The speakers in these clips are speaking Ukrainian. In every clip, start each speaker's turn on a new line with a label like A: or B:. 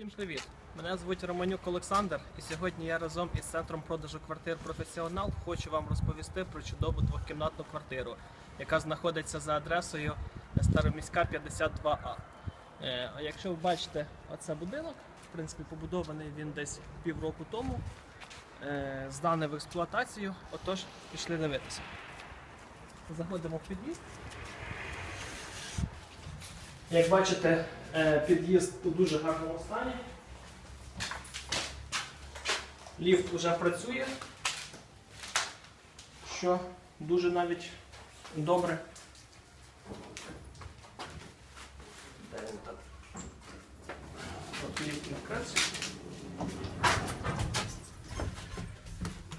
A: Всім привіт! Мене звуть Романюк Олександр, і сьогодні я разом із центром продажу квартир Професіонал хочу вам розповісти про чудову двохкімнатну квартиру, яка знаходиться за адресою Староміська 52А. Е, якщо ви бачите, оце будинок, в принципі, побудований він десь півроку тому, е, зданий в експлуатацію, отож пішли дивитися. Заходимо в під'їзд. Як бачите, під'їзд у дуже гарному стані. Ліфт вже працює, що дуже навіть добре.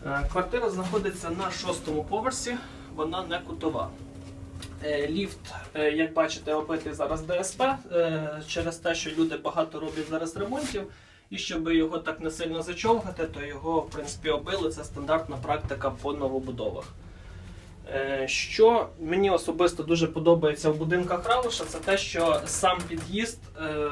A: Е, Квартира знаходиться на шостому поверсі, вона не кутова. Е, Ліфт, е, як бачите, оббитий зараз ДСП е, через те, що люди багато роблять зараз ремонтів. І щоб його так не сильно зачовгати, то його в принципі оббили. Це стандартна практика по новобудовах. Е, Що мені особисто дуже подобається в будинках Рауша, це те, що сам під'їзд е,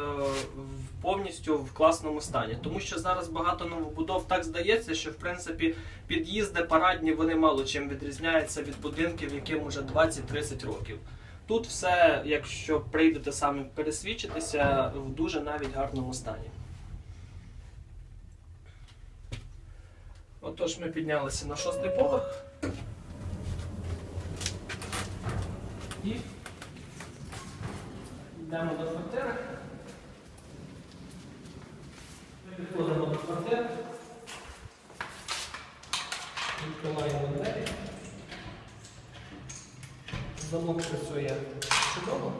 A: повністю в класному стані. Тому що зараз багато новобудов так здається, що в принципі під'їзди парадні вони мало чим відрізняються від будинків, яким уже 20-30 років. Тут все, якщо прийдете самі пересвідчитися, в дуже навіть гарному стані. Отож, ми піднялися на шостий поверх. І йдемо до квартири. Ми підходимо до квартири. Відкриваємо двері. Замок працює чудово.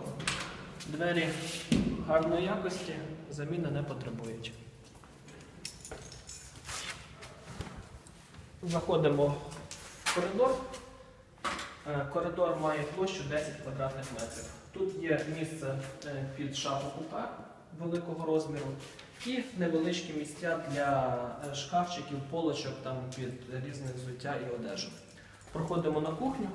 A: Двері гарної якості, заміни не потребують. Заходимо в коридор. Е, Коридор має площу 10 квадратних метрів. Тут є місце е, під шафу купе великого розміру і невеличкі місця для е, шкафчиків, полочок там під різне взуття і одежу. Проходимо на кухню.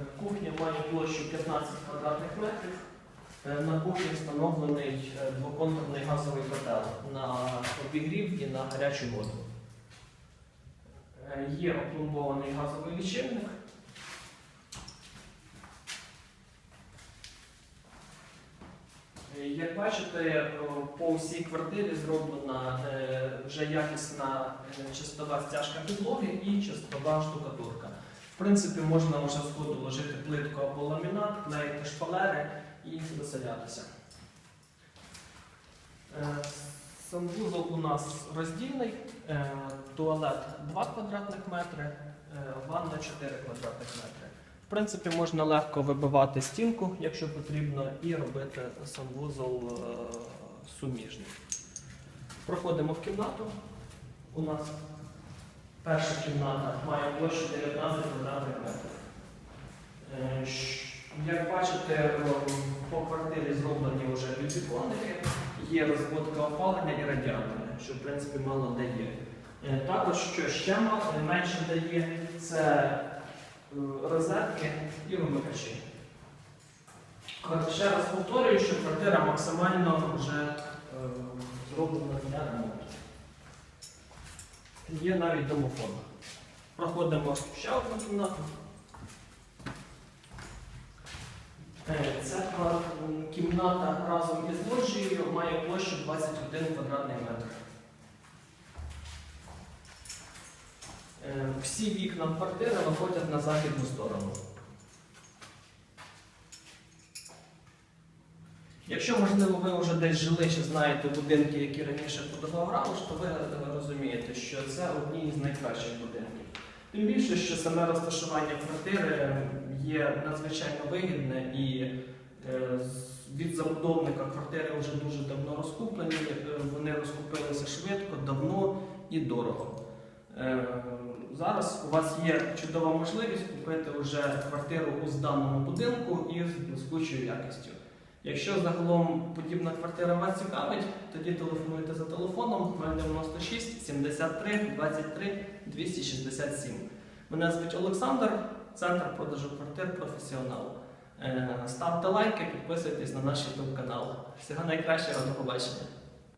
A: Е, Кухня має площу 15 квадратних метрів. Е, На кухні встановлений е, двоконтурний газовий котел на обігрів і на гарячу воду. Є опломбований газовий лічильник. Як бачите, по всій квартирі зроблена вже якісна чистова стяжка підлоги і чистова штукатурка. В принципі, можна вже сходу вложити плитку або ламінат, клеїти шпалери і заселятися. Е, Санвузол у нас роздільний, е, туалет 2 квадратних метри, е, ванна 4 квадратних метри. В принципі, можна легко вибивати стінку, якщо потрібно, і робити санвузол суміжний. Проходимо в кімнату. У нас перша кімната має площу 19 квадратних метрів. Е, Як бачите, по квартирі зроблені вже підвіконники, є розводка опалення і радіатори, що в принципі мало де є. Е, Також, що ще менше дає, це е, розетки і вимикачі. Ще раз повторюю, що квартира максимально вже зроблена. Є навіть домофон. Проходимо ще одну кімнату. Е, Ця кімната разом із лоджією має площу 21 квадратний метр. Е, Всі вікна квартири виходять на західну сторону. Якщо, можливо, ви вже десь жили чи знаєте будинки, які раніше будував Рауш, то ви розумієте, що це одні із найкращих будинків. Тим більше, що саме розташування квартири є надзвичайно вигідне і е, від забудовника квартири вже дуже давно розкуплені. Е, Вони розкупилися швидко, давно і дорого. Е, Зараз у вас є чудова можливість купити вже квартиру у зданому будинку із блискучою якістю. Якщо загалом подібна квартира вас цікавить, тоді телефонуйте за телефоном 096 73 23 267. Мене звуть Олександр, центр продажу квартир професіонал. Е, Ставте лайки, підписуйтесь на наш YouTube канал. Всього найкращого, до побачення.